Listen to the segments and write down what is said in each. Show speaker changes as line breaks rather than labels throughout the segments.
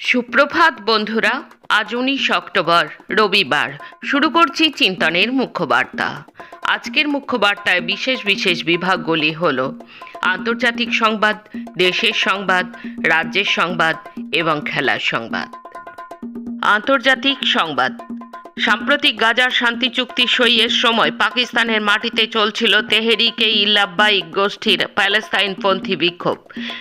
সুপ্রভাত, বন্ধুরা। আজ উনিশ অক্টোবর, রবিবার। শুরু করছি চিন্তনের মুখ্যবার্তা। আজকের মুখ্যবার্তায় বিশেষ বিশেষ বিভাগগুলি হল আন্তর্জাতিক সংবাদ, দেশের সংবাদ, রাজ্যের সংবাদ এবং খেলার সংবাদ। আন্তর্জাতিক সংবাদ। সাম্প্রতিক গাজার শান্তি চুক্তি সইয়ের সময় পাকিস্তানের মাটিতে চলছিল তেহরিকে ইল্লাব্বাইক গোষ্ঠীর প্যালেস্তাইনপন্থী বিক্ষোভ।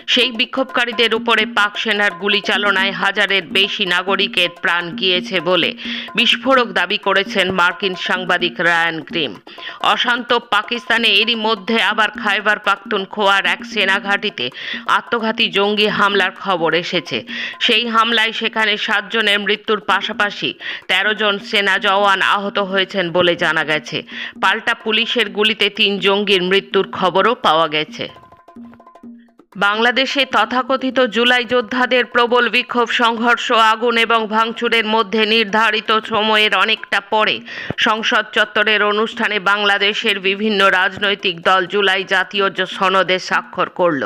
সেই বিক্ষোভকারীদের উপরে পাক সেনার গুলি চালনায় হাজারের বেশি নাগরিকের প্রাণ গিয়েছে বলে বিস্ফোরক দাবি করেছেন মার্কিন সাংবাদিক রায়ান গ্রিম। অশান্ত পাকিস্তানে এরই মধ্যে আবার খাইবার পাখতুন খোয়ার এক সেনা ঘাঁটিতে আত্মঘাতী জঙ্গি হামলার খবর এসেছে। সেই হামলায় সেখানে সাতজনের মৃত্যুর পাশাপাশি তেরো জন সেনা জওয়ান আহত হয়েছেন বলে জানা গেছে। পাল্টা পুলিশের গুলিতে তিন জঙ্গির মৃত্যুর খবরও পাওয়া গেছে। বাংলাদেশে তথাকথিত জুলাই যোদ্ধাদের প্রবল বিক্ষোভ, সংঘর্ষ, আগুন এবং ভাঙচুরের মধ্যে নির্ধারিত সময়ের অনেকটা পরে সংসদ চত্বরের অনুষ্ঠানে বাংলাদেশের বিভিন্ন রাজনৈতিক দল জুলাই জাতীয় সনদে স্বাক্ষর করল।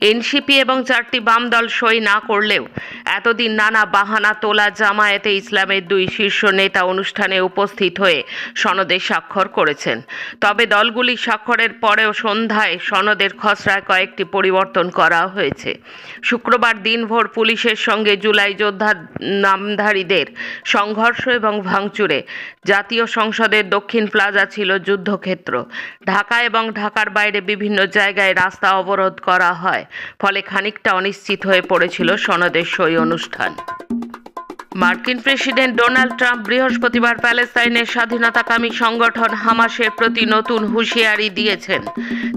এনসিপি এবং চারটি বাম দল সই না করলেও এতদিন নানা বাহানা তোলা জামায়াতে ইসলামের দুই শীর্ষ নেতা অনুষ্ঠানে উপস্থিত হয়ে সনদে স্বাক্ষর করেছেন। তবে দলগুলি স্বাক্ষরের পরেও সন্ধ্যায় সনদের খসড়ায় কয়েকটি পরিবর্তন করা হয়েছে। শুক্রবার দিনভর পুলিশের সঙ্গে জুলাই যোদ্ধা নামধারীদের সংঘর্ষ এবং ভাঙচুরে জাতীয় সংসদের দক্ষিণ প্লাজা ছিল যুদ্ধক্ষেত্র। ঢাকা এবং ঢাকার বাইরে বিভিন্ন জায়গায় রাস্তা অবরোধ করা হয়। ফলে খানিকটা অনিশ্চিত হয়ে পড়েছিল সনদের সই অনুষ্ঠান। মার্কিন প্রেসিডেন্ট ডোনাল্ড ট্রাম্প বৃহস্পতিবার প্যালেস্তাইনের স্বাধীনতাকামী সংগঠন হামাসের প্রতি নতুন হুঁশিয়ারি দিয়েছেন।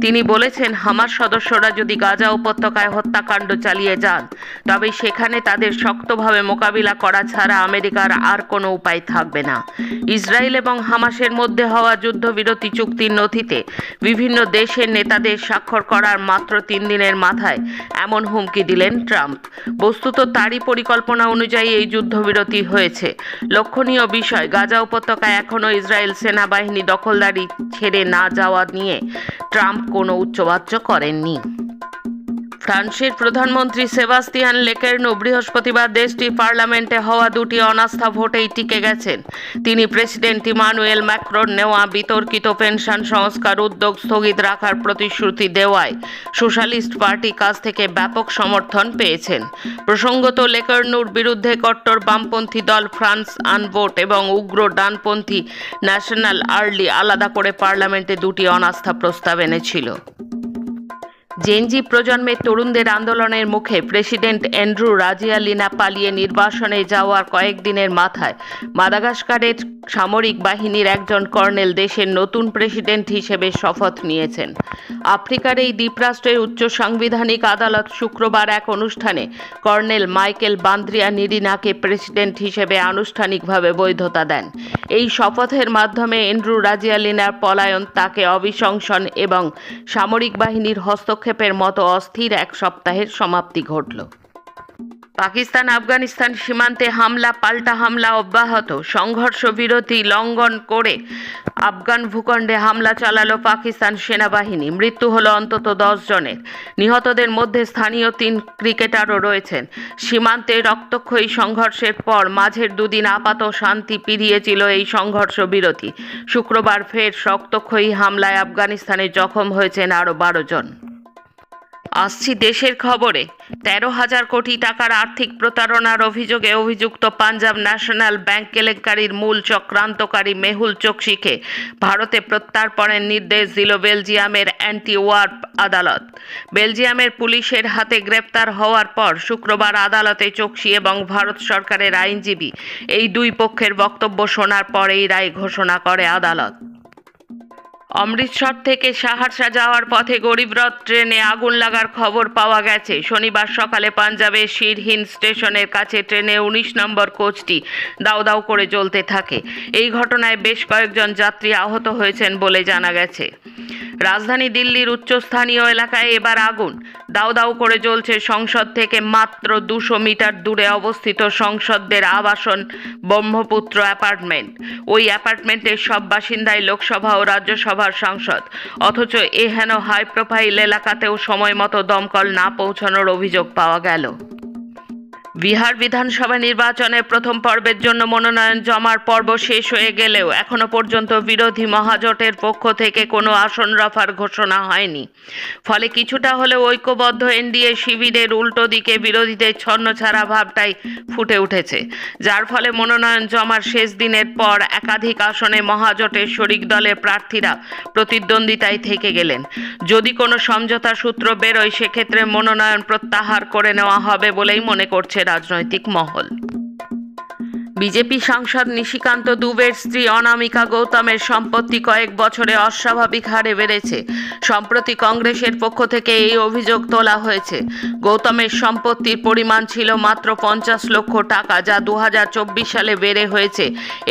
তিনি বলেছেন, হামাস সদস্যরা যদি গাজা উপত্যকায় হত্যাকাণ্ড চালিয়ে যান, তবে সেখানে তাদের শক্তভাবে মোকাবিলা করা ছাড়া আমেরিকার আর কোনো উপায় থাকবে না। ইসরায়েল এবং হামাসের মধ্যে হওয়া যুদ্ধবিরতি চুক্তির নথিতে বিভিন্ন দেশের নেতাদের স্বাক্ষর করার মাত্র তিন দিনের মাথায় এমন হুমকি দিলেন ট্রাম্প। বস্তুত তারই পরিকল্পনা অনুযায়ী এই যুদ্ধবিরতি হয়েছে। লক্ষণীয় বিষয়, গাজা উপত্যকায় এখনও ইসরায়েল সেনাবাহিনী দখলদারি ছেড়ে না যাওয়া নিয়ে ট্রাম্প কোনো উচ্চবাচ্য করেননি। ফ্রান্সের প্রধানমন্ত্রী সেবাস্তিয়ান লেকের্নু বৃহস্পতিবার দেশটির পার্লামেন্টে হওয়া দুটি অনাস্থা ভোটেই টিকে গেছেন। তিনি প্রেসিডেন্ট ইমানুয়েল ম্যাক্রন নেওয়া বিতর্কিত পেনশন সংস্কার উদ্যোগ স্থগিত রাখার প্রতিশ্রুতি দেওয়ায় সোশ্যালিস্ট পার্টি কাছ থেকে ব্যাপক সমর্থন পেয়েছেন। প্রসঙ্গত লেকার্নুর বিরুদ্ধে কট্টর বামপন্থী দল ফ্রান্স আনভোট এবং উগ্র ডানপন্থী ন্যাশনাল আর্লি আলাদা করে পার্লামেন্টে দুটি অনাস্থা প্রস্তাব এনেছিল। জেনজি প্রজন্মের তরুণদের আন্দোলনের মুখে প্রেসিডেন্ট অ্যান্ড্রু রাজিয়ালিনা পালিয়ে নির্বাসনে যাওয়ার কয়েকদিনের মাথায় মাদাগাস্কারের সামরিক বাহিনীর একজন কর্নেল দেশের নতুন প্রেসিডেন্ট হিসেবে শপথ নিয়েছেন। আফ্রিকার এই দ্বীপরাষ্ট্রের উচ্চ সাংবিধানিক আদালত শুক্রবার এক অনুষ্ঠানে কর্নেল মাইকেল বান্দ্রিয়া নিরিনাকে প্রেসিডেন্ট হিসেবে আনুষ্ঠানিকভাবে বৈধতা দেন। এই শপথের মাধ্যমে এন্ড্রু রাজিয়ালিনার পলায়ন, তাকে অবিশংসন এবং সামরিক বাহিনীর হস্তক্ষেপের মতো অস্থির এক সপ্তাহের সমাপ্তি ঘটল। পাকিস্তান, আফগানিস্তান সীমান্তে হামলা, পাল্টা হামলা অব্যাহত। সংঘর্ষ বিরতি লঙ্ঘন করে আফগান ভূখণ্ডে হামলা চালালো পাকিস্তান সেনাবাহিনী। মৃত্যু হলো অন্তত দশ জনের। নিহতদের মধ্যে স্থানীয় তিন ক্রিকেটারও রয়েছেন। সীমান্তে রক্তক্ষয়ী সংঘর্ষের পর মাঝের দুদিন আপাত শান্তি পিরিয়েছিল এই সংঘর্ষ বিরতি। শুক্রবার ফের রক্তক্ষয়ী হামলায় আফগানিস্তানে জখম হয়েছেন আরও বারো জন। আসছি দেশের খবরে। তেরো হাজার কোটি টাকার আর্থিক প্রতারণার অভিযোগে অভিযুক্ত পাঞ্জাব ন্যাশনাল ব্যাংক কেলেঙ্কারির মূল চক্রান্তকারী মেহুল চোকসিকে ভারতে প্রত্যার্পণের নির্দেশ দিল বেলজিয়ামের অ্যান্টি ওয়ার্প আদালত। বেলজিয়ামের পুলিশের হাতে গ্রেপ্তার হওয়ার পর শুক্রবার আদালতে চোকসি এবং ভারত সরকারের আইনজীবী এই দুই পক্ষের বক্তব্য শোনার পর এই রায় ঘোষণা করে আদালত। অমৃতসর থেকে সাহারসা যাওয়ার পথে গরিবরথ ট্রেনে আগুন লাগার খবর পাওয়া গেছে। শনিবার সকালে পাঞ্জাবের শিরহিন স্টেশনের কাছে ট্রেনে উনিশ নম্বর কোচটি দাউ দাউ করে জ্বলতে থাকে। এই ঘটনায় বেশ কয়েকজন যাত্রী আহত হয়েছেন বলে জানা গেছে। রাজধানী দিল্লির উচ্চস্থানীয় এলাকায় এবার আগুন। দাউ দাউ করে জ্বলছে সংসদ থেকে মাত্র দুশো মিটার দূরে অবস্থিত সংসদদের আবাসন ব্রহ্মপুত্র অ্যাপার্টমেন্ট। ওই অ্যাপার্টমেন্টের সব বাসিন্দাই লোকসভা ও রাজ্যসভার সাংসদ। অথচ এ হেন হাই প্রোফাইল এলাকাতেও সময় মতো দমকল না পৌঁছানোর অভিযোগ পাওয়া গেল। বিহার বিধানসভা নির্বাচনের প্রথম পর্বের জন্য মনোনয়ন জমার পর্ব শেষ হয়ে গেলেও এখনও পর্যন্ত বিরোধী মহাজোটের পক্ষ থেকে কোনো আসন রফার ঘোষণা হয়নি। ফলে কিছুটা হলেও ঐক্যবদ্ধ এনডিএ শিবিরের উল্টো দিকে বিরোধীদের ছন্নছাড়া ভাবটাই ফুটে উঠেছে, যার ফলে মনোনয়ন জমার শেষ দিনের পর একাধিক আসনে মহাজোটের শরিক দলের প্রার্থীরা প্রতিদ্বন্দ্বিতায় থেকে গেলেন। যদি কোনো সমঝোতা সূত্র বেরোয়, সেক্ষেত্রে মনোনয়ন প্রত্যাহার করে নেওয়া হবে বলেই মনে করছে রাজনৈতিক মহল। বিজেপি সাংসদ নিশিকান্ত দুবের স্ত্রী অনামিকা গৌতমের সম্পত্তি কয়েক বছরে অস্বাভাবিক হারে বেড়েছে। সম্প্রতি কংগ্রেসের পক্ষ থেকে এই অভিযোগ তোলা হয়েছে। গৌতমের সম্পত্তির পরিমাণ ছিল মাত্র পঞ্চাশ লক্ষ টাকা, যা দু হাজার চব্বিশ সালে বেড়ে হয়েছে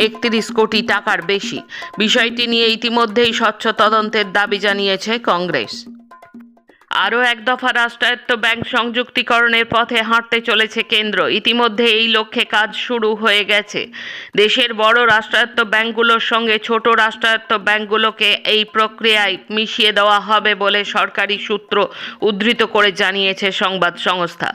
একত্রিশ কোটি টাকার বেশি। বিষয়টি নিয়ে ইতিমধ্যেই স্বচ্ছ তদন্তের দাবি জানিয়েছে কংগ্রেস। আরও এক দফা রাষ্ট্রায়ত্ত ব্যাংক সংযুক্তিকরণের পথে হাঁটতে চলেছে কেন্দ্র। ইতিমধ্যে এই লক্ষ্যে কাজ শুরু হয়ে গেছে। দেশের বড় রাষ্ট্রায়ত্ত ব্যাংকগুলোর সঙ্গে ছোট রাষ্ট্রায়ত্ত ব্যাংকগুলোকে এই প্রক্রিয়ায় মিশিয়ে দেওয়া হবে বলে সরকারি সূত্র উদ্ধৃত করে জানিয়েছে সংবাদ সংস্থা।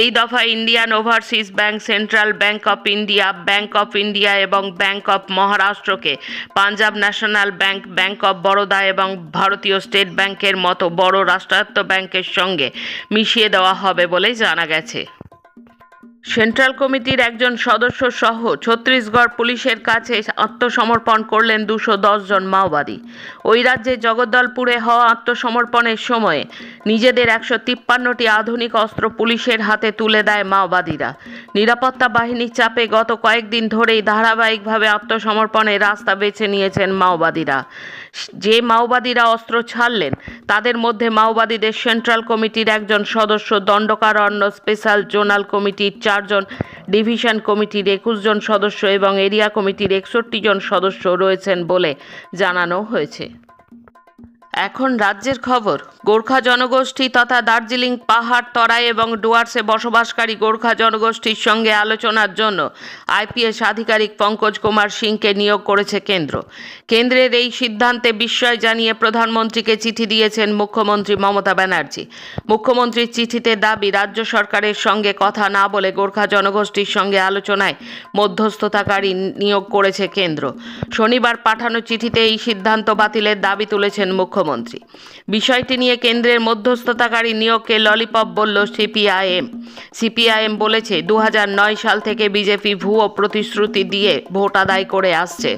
এই দফা Indian overseas bank, central bank of India, bank of India এবং bank of মহারাষ্ট্রকে Punjab national bank bank of Baroda এবং ভারতীয় স্টেট ব্যাংকের মতো বড় রাষ্ট্রায়ত্ত ব্যাংকের সঙ্গে মিশিয়ে দেওয়া হবে বলে জানা গেছে। সেন্ট্রাল কমিটির একজন সদস্য সহ ছত্তিশগড় পুলিশের কাছে আত্মসমর্পণ করলেন দুশো জন মাওবাদী। ওই রাজ্যে জগদ্দলপুরে হওয়া আত্মসমর্পণের সময়ে নিজেদের একশো তিপ্পান্নটি আধুনিক অস্ত্র পুলিশের হাতে তুলে দেয় মাওবাদীরা। নিরাপত্তা বাহিনীর চাপে গত কয়েকদিন ধরেই ধারাবাহিকভাবে আত্মসমর্পণের রাস্তা বেছে নিয়েছেন মাওবাদীরা। যে মাওবাদীরা অস্ত্র ছাড়লেন, তাদের মধ্যে মাওবাদীদের সেন্ট্রাল কমিটির একজন সদস্য দণ্ডকারণ্য স্পেশাল জোনাল কমিটির চারজন ডিভিশন কমিটির একুশ জন সদস্য এবং এরিয়া কমিটির একষট্টি জন সদস্য রয়েছেন বলে জানানো হয়েছে। এখন রাজ্যের খবর, গোর্খা জনগোষ্ঠী তথা দার্জিলিং পাহাড় তরাই এবং ডুয়ার্সে বসবাসকারী গোর্খা জনগোষ্ঠীর সঙ্গে আলোচনার জন্য আইপিএস আধিকারিক পঙ্কজ কুমার সিংকে নিয়োগ করেছে কেন্দ্র। কেন্দ্রের এই সিদ্ধান্তে বিস্ময় জানিয়ে প্রধানমন্ত্রীকে চিঠি দিয়েছেন মুখ্যমন্ত্রী মমতা ব্যানার্জি। মুখ্যমন্ত্রীর চিঠিতে দাবি, রাজ্য সরকারের সঙ্গে কথা না বলে গোর্খা জনগোষ্ঠীর সঙ্গে আলোচনায় মধ্যস্থতাকারী নিয়োগ করেছে কেন্দ্র। শনিবার পাঠানো চিঠিতে এই সিদ্ধান্ত বাতিলের দাবি তুলেছেন মুখ্যমন্ত্রী। বিষয়টি নিয়ে কেন্দ্রের মধ্যস্থতাকারী নিয়োগকে ললিপপ বলল সিপিআইএম। সিপিআইএম বলেছে দু হাজার নয় সাল থেকে বিজেপি ভুয়ো প্রতিশ্রুতি দিয়ে ভোট আদায় করে আসছে।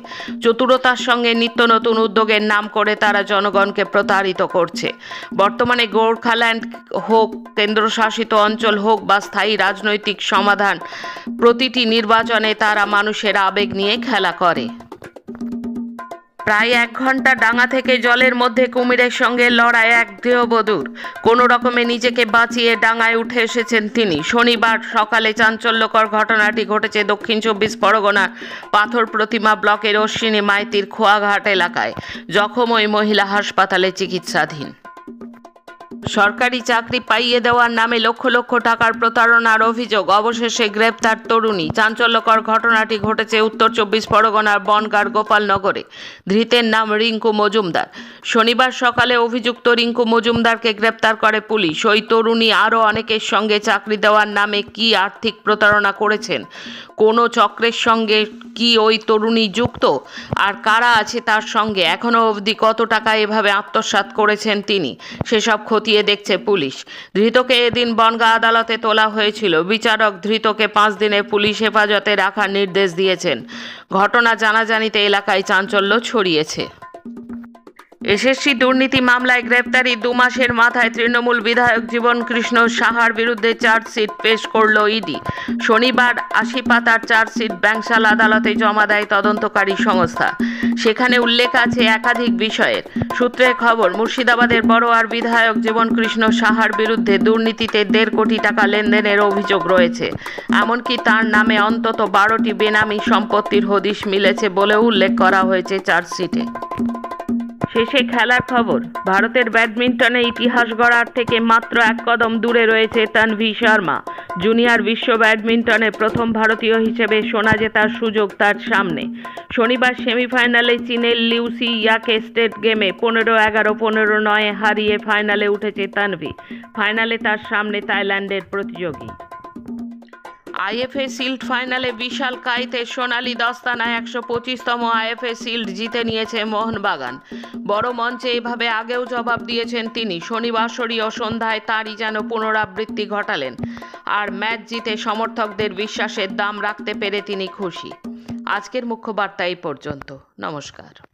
চতুরতার সঙ্গে নিত্য নতুন উদ্যোগের নাম করে তারা জনগণকে প্রতারিত করছে। বর্তমানে গোর্খাল্যান্ড হোক, কেন্দ্রশাসিত অঞ্চল হোক বা স্থায়ী রাজনৈতিক সমাধান, প্রতিটি নির্বাচনে তারা মানুষের আবেগ নিয়ে খেলা করে। প্রায় এক ঘণ্টা ডাঙা থেকে জলের মধ্যে কুমিরের সঙ্গে লড়াই এক গৃহবধূর কোনো রকমে নিজেকে বাঁচিয়ে ডাঙায় উঠে এসেছেন তিনি। শনিবার সকালে চাঞ্চল্যকর ঘটনাটি ঘটেছে দক্ষিণ চব্বিশ পরগনার পাথর প্রতিমা ব্লকের অশ্বিনী মাইতির খোয়াঘাট এলাকায়। জখম ওই মহিলা হাসপাতালে চিকিৎসাধীন। সরকারি চাকরি পাইয়ে দেওয়ার নামে লক্ষ লক্ষ টাকার প্রতারণার অভিযোগ। অবশেষে গ্রেপ্তার তরুণী। চাঞ্চল্যকর ঘটনাটি ঘটেছে উত্তর চব্বিশ পরগনার বনগার গোপালনগরে। ধৃতের নাম রিঙ্কু মজুমদার। শনিবার সকালে অভিযুক্ত রিঙ্কু মজুমদারকে গ্রেপ্তার করে পুলিশ। ওই তরুণী আরও অনেকের সঙ্গে চাকরি দেওয়ার নামে কি আর্থিক প্রতারণা করেছেন? কোনো চক্রের সঙ্গে কি ওই তরুণী যুক্ত? আর কারা আছে তার সঙ্গে? এখনও অবধি কত টাকা এভাবে আত্মসাৎ করেছেন তিনি? সেসব খতিয়ে দেখছে পুলিশ। ধৃতকে এদিন বনগা আদালতে তোলা হয়েছিল। বিচারক ধৃতকে পাঁচ দিনে পুলিশ হেফাজতে রাখার নির্দেশ দিয়েছেন। ঘটনা জানাজানিতে এলাকায় চাঞ্চল্য ছড়িয়েছে। এসএসসি দুর্নীতি মামলায় গ্রেপ্তারি দু মাসের মাথায় তৃণমূল বিধায়ক জীবন কৃষ্ণ সাহার বিরুদ্ধে চার্জশিট পেশ করল ইডি। শনিবার আশি পাতার চার্জশিট ব্যাংশাল আদালতে জমা দেয় তদন্তকারী সংস্থা। সেখানে উল্লেখ আছে একাধিক বিষয়ের। সূত্রের খবর, মুর্শিদাবাদের বড়োয়ার বিধায়ক জীবন কৃষ্ণ সাহার বিরুদ্ধে দুর্নীতিতে দেড় কোটি টাকা লেনদেনের অভিযোগ রয়েছে। এমনকি তার নামে অন্তত বারোটি বেনামি সম্পত্তির হদিশ মিলেছে বলেও উল্লেখ করা হয়েছে চার্জশিটে। শেষে খেলার খবর। ভারতের ব্যাডমিন্টনে ইতিহাস গড়ার থেকে মাত্র এক কদম দূরে রয়েছে তানভি শর্মা। জুনিয়র বিশ্ব ব্যাডমিন্টনে প্রথম ভারতীয় হিসেবে সোনা জেতার সুযোগ তার সামনে। শনিবার সেমিফাইনালে চীনের লিউসি ইয়াকে স্টেট গেমে পনেরো এগারো, পনেরো নয়ে হারিয়ে ফাইনালে উঠেছে তানভি। ফাইনালে তার সামনে থাইল্যান্ডের প্রতিযোগী। আইএফএ শিল্ড ফাইনালে বিশাল কাইতে সোনালি দস্তানায় একশো পঁচিশতম আইএফএ শিল্ড জিতে নিয়েছে মোহনবাগান। বড় মঞ্চে এভাবে আগেও জবাব দিয়েছেন তিনি। শনিবাসরীয় সন্ধ্যায় তারই যেন পুনরাবৃত্তি ঘটালেন। আর ম্যাচ জিতে সমর্থকদের বিশ্বাসের দাম রাখতে পেরে তিনি খুশি। আজকের মুখ্য বার্তা এই পর্যন্ত। নমস্কার।